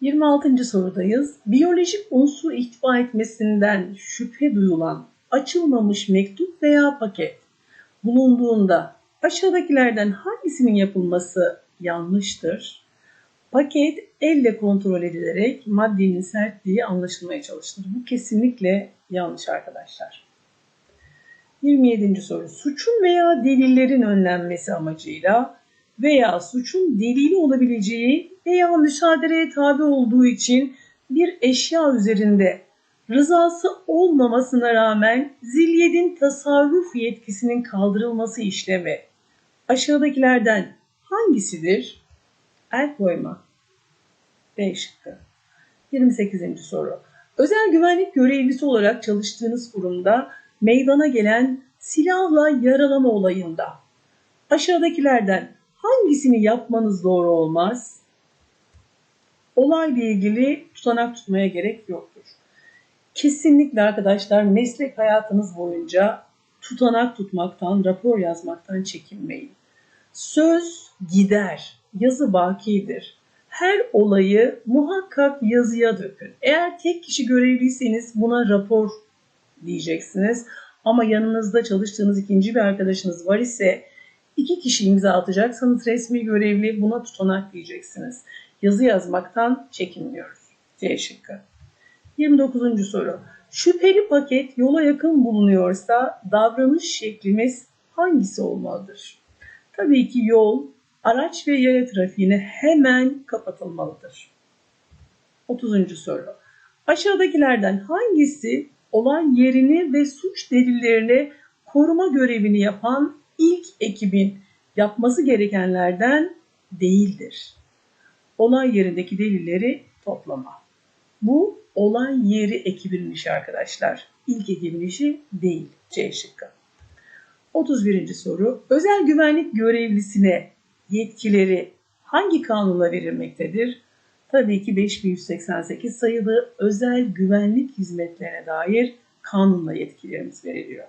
26. sorudayız. Biyolojik unsur ihtiva etmesinden şüphe duyulan açılmamış mektup veya paket bulunduğunda aşağıdakilerden hangisinin yapılması yanlıştır? Paket elle kontrol edilerek maddenin sertliği anlaşılmaya çalışılır. Bu kesinlikle yanlış arkadaşlar. 27. soru. Suçun veya delillerin önlenmesi amacıyla veya suçun delili olabileceği veya müsaadeye tabi olduğu için bir eşya üzerinde rızası olmamasına rağmen zilyedin tasarruf yetkisinin kaldırılması işlemi aşağıdakilerden hangisidir? El koyma. B şıkkı. 28. soru. Özel güvenlik görevlisi olarak çalıştığınız kurumda meydana gelen silahla yaralama olayında aşağıdakilerden hangisini yapmanız doğru olmaz? Olayla ilgili tutanak tutmaya gerek yoktur. Kesinlikle arkadaşlar meslek hayatınız boyunca tutanak tutmaktan, rapor yazmaktan çekinmeyin. Söz gider, yazı bakidir. Her olayı muhakkak yazıya dökün. Eğer tek kişi görevliyseniz buna rapor diyeceksiniz. Ama yanınızda çalıştığınız ikinci bir arkadaşınız var ise iki kişi imza atacaksanız resmi görevli buna tutanak diyeceksiniz. Yazı yazmaktan çekinmiyoruz. C şıkkı. 29. soru. Şüpheli paket yola yakın bulunuyorsa davranış şeklimiz hangisi olmalıdır? Tabii ki yol, araç ve yaya trafiğine hemen kapatılmalıdır. 30. soru. Aşağıdakilerden hangisi olay yerini ve suç delillerini koruma görevini yapan ilk ekibin yapması gerekenlerden değildir? Olay yerindeki delilleri toplama. Bu olay yeri ekibinin işi arkadaşlar. İlk ekibin işi değil. C şıkkı. 31. soru. Özel güvenlik görevlisine yetkileri hangi kanunla verilmektedir? Tabii ki 5188 sayılı özel güvenlik hizmetlerine dair kanunla yetkilerimiz veriliyor.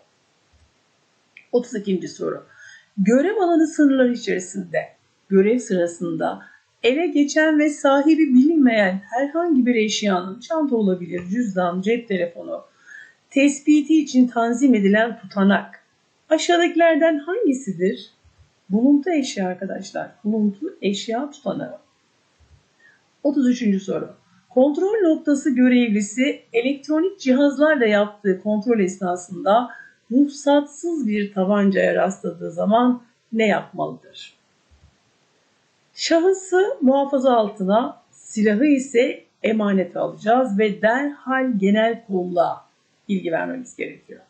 32. soru. Görev alanı sınırları içerisinde görev sırasında ele geçen ve sahibi bilinmeyen herhangi bir eşyanın çanta olabilir, cüzdan, cep telefonu, tespiti için tanzim edilen tutanak aşağıdakilerden hangisidir? Buluntu eşya arkadaşlar. Buluntu eşya tutanağı. 33. soru. Kontrol noktası görevlisi elektronik cihazlarla yaptığı kontrol esnasında ruhsatsız bir tabancaya rastladığı zaman ne yapmalıdır? Şahısı muhafaza altına, silahı ise emanete alacağız ve derhal genel kolluğa bilgi vermemiz gerekiyor.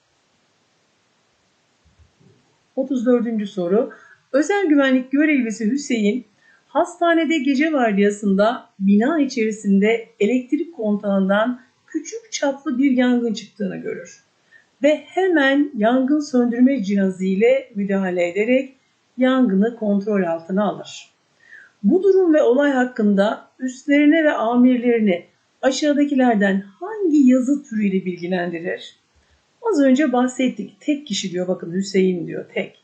34. soru. Özel güvenlik görevlisi Hüseyin hastanede gece vardiyasında bina içerisinde elektrik kontağından küçük çaplı bir yangın çıktığını görür ve hemen yangın söndürme cihazı ile müdahale ederek yangını kontrol altına alır. Bu durum ve olay hakkında üstlerine ve amirlerini aşağıdakilerden hangi yazı türüyle bilgilendirir? Az önce bahsettik. Tek kişi diyor bakın Hüseyin diyor tek.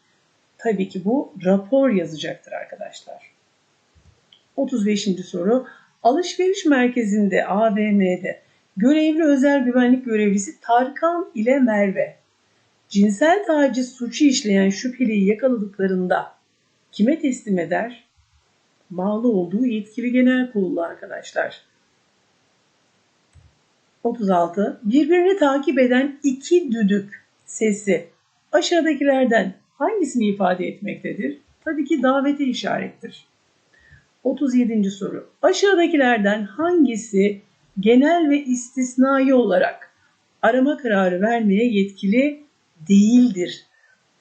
Tabii ki bu rapor yazacaktır arkadaşlar. 35. soru. Alışveriş merkezinde AVM'de görevli özel güvenlik görevlisi Tarkan ile Merve cinsel taciz suçu işleyen şüpheliyi yakaladıklarında kime teslim eder? Bağlı olduğu yetkili genel kurulu arkadaşlar. 36. Birbirini takip eden iki düdük sesi aşağıdakilerden hangisini ifade etmektedir? Tabii ki davete işarettir. 37. soru. Aşağıdakilerden hangisi genel ve istisnai olarak arama kararı vermeye yetkili değildir?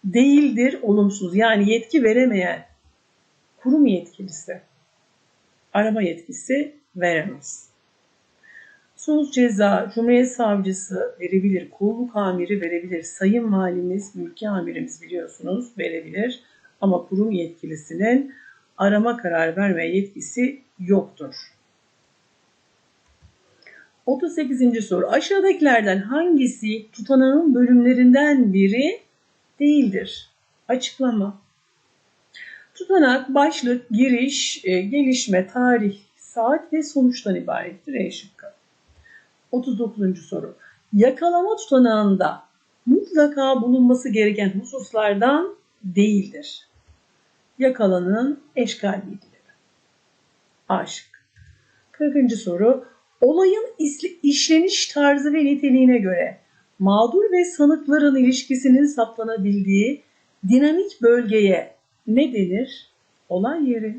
Değildir olumsuz yani yetki veremeyen kurum yetkilisi arama yetkisi veremez. Sulh ceza Cumhuriyet Savcısı verebilir, kolluk amiri verebilir, sayın valimiz, mülki amirimiz biliyorsunuz verebilir ama kurum yetkilisinin arama kararı verme yetkisi yoktur. 38. soru. Aşağıdakilerden hangisi tutanağın bölümlerinden biri değildir? Açıklama. Tutanak, başlık, giriş, e, gelişme, tarih, saat ve sonuçtan ibarettir E şıkkı. 39. soru. Yakalama tutanağında mutlaka bulunması gereken hususlardan değildir. Yakalanın eşkal bilgileri. A şıkkı. 40. soru. Olayın işleniş tarzı ve niteliğine göre mağdur ve sanıkların ilişkisinin saplanabildiği dinamik bölgeye ne denir? Olay yeri.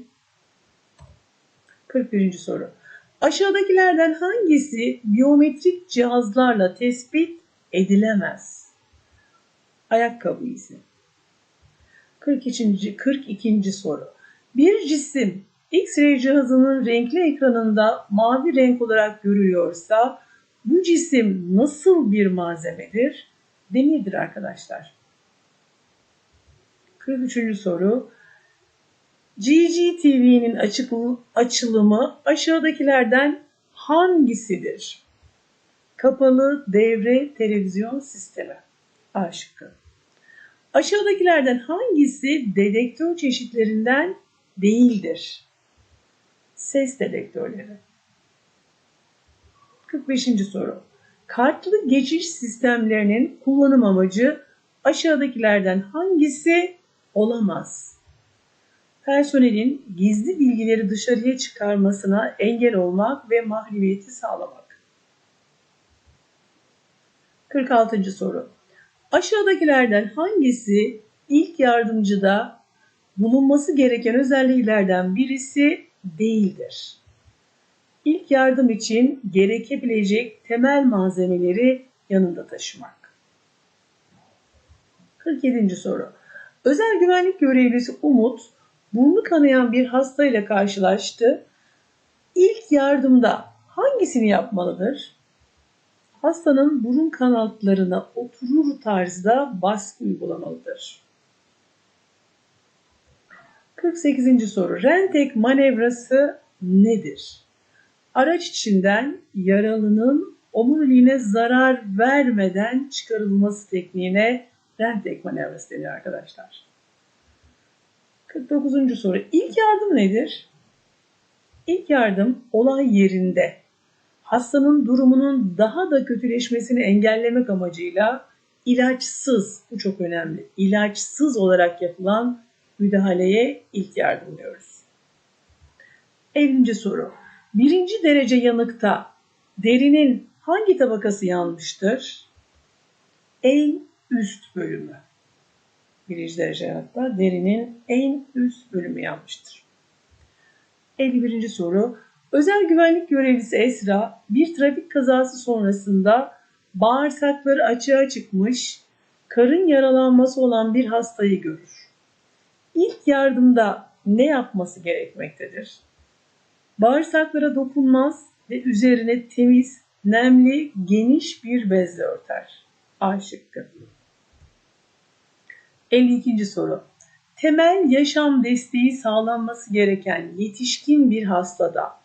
41. soru. Aşağıdakilerden hangisi biyometrik cihazlarla tespit edilemez? Ayakkabı izi. 42. 42. soru. Bir cisim X-ray cihazının renkli ekranında mavi renk olarak görülüyorsa bu cisim nasıl bir malzemedir? Demirdir arkadaşlar. 43. soru. GGTV'nin açılımı aşağıdakilerden hangisidir? Kapalı devre televizyon sistemi. A şıkkı. Aşağıdakilerden hangisi dedektör çeşitlerinden değildir? Ses dedektörleri. 45. soru. Kartlı geçiş sistemlerinin kullanım amacı aşağıdakilerden hangisi olamaz? Personelin gizli bilgileri dışarıya çıkarmasına engel olmak ve mahremiyeti sağlamak. 46. soru. Aşağıdakilerden hangisi ilk yardımcıda bulunması gereken özelliklerden birisi değildir? İlk yardım için gerekebilecek temel malzemeleri yanında taşımak. 47. soru. Özel güvenlik görevlisi Umut, burnu kanayan bir hastayla karşılaştı. İlk yardımda hangisini yapmalıdır? Hastanın burun kanatlarına oturur tarzda baskı uygulamalıdır. 48. soru. Rentek manevrası nedir? Araç içinden yaralının omuriliğine zarar vermeden çıkarılması tekniğine rentek manevrası deniyor arkadaşlar. 49. soru. İlk yardım nedir? İlk yardım olay yerinde hastanın durumunun daha da kötüleşmesini engellemek amacıyla ilaçsız, bu çok önemli, ilaçsız olarak yapılan müdahaleye ilk yardım diyoruz. 50. soru. Birinci derece yanıkta derinin hangi tabakası yanmıştır? En üst bölümü. Birinci derece yanıkta derinin en üst bölümü yanmıştır. 51. soru. Özel güvenlik görevlisi Esra bir trafik kazası sonrasında bağırsakları açığa çıkmış, karın yaralanması olan bir hastayı görür. İlk yardımda ne yapması gerekmektedir? Bağırsaklara dokunmaz ve üzerine temiz, nemli, geniş bir bezle örter. A şıkkı. 52. soru. Temel yaşam desteği sağlanması gereken yetişkin bir hastada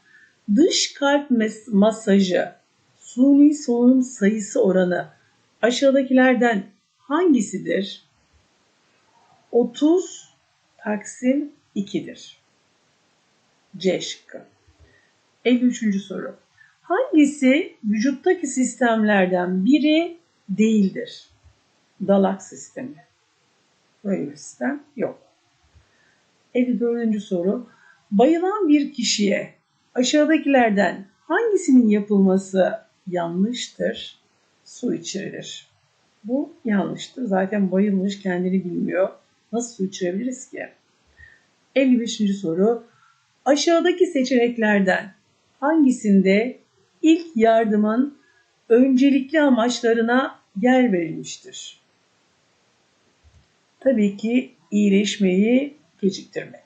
dış kalp masajı, suni solunum sayısı oranı aşağıdakilerden hangisidir? 30 taksim 2'dir. C şıkkı. 53. soru. Hangisi vücuttaki sistemlerden biri değildir? Dalak sistemi. Böyle bir sistem yok. 54. soru. Bayılan bir kişiye aşağıdakilerden hangisinin yapılması yanlıştır? Su içirilir. Bu yanlıştır. Zaten bayılmış kendini bilmiyor. Nasıl su içirebiliriz ki? 55. soru. Aşağıdaki seçeneklerden hangisinde ilk yardımın öncelikli amaçlarına yer verilmiştir? Tabii ki iyileşmeyi geciktirmek.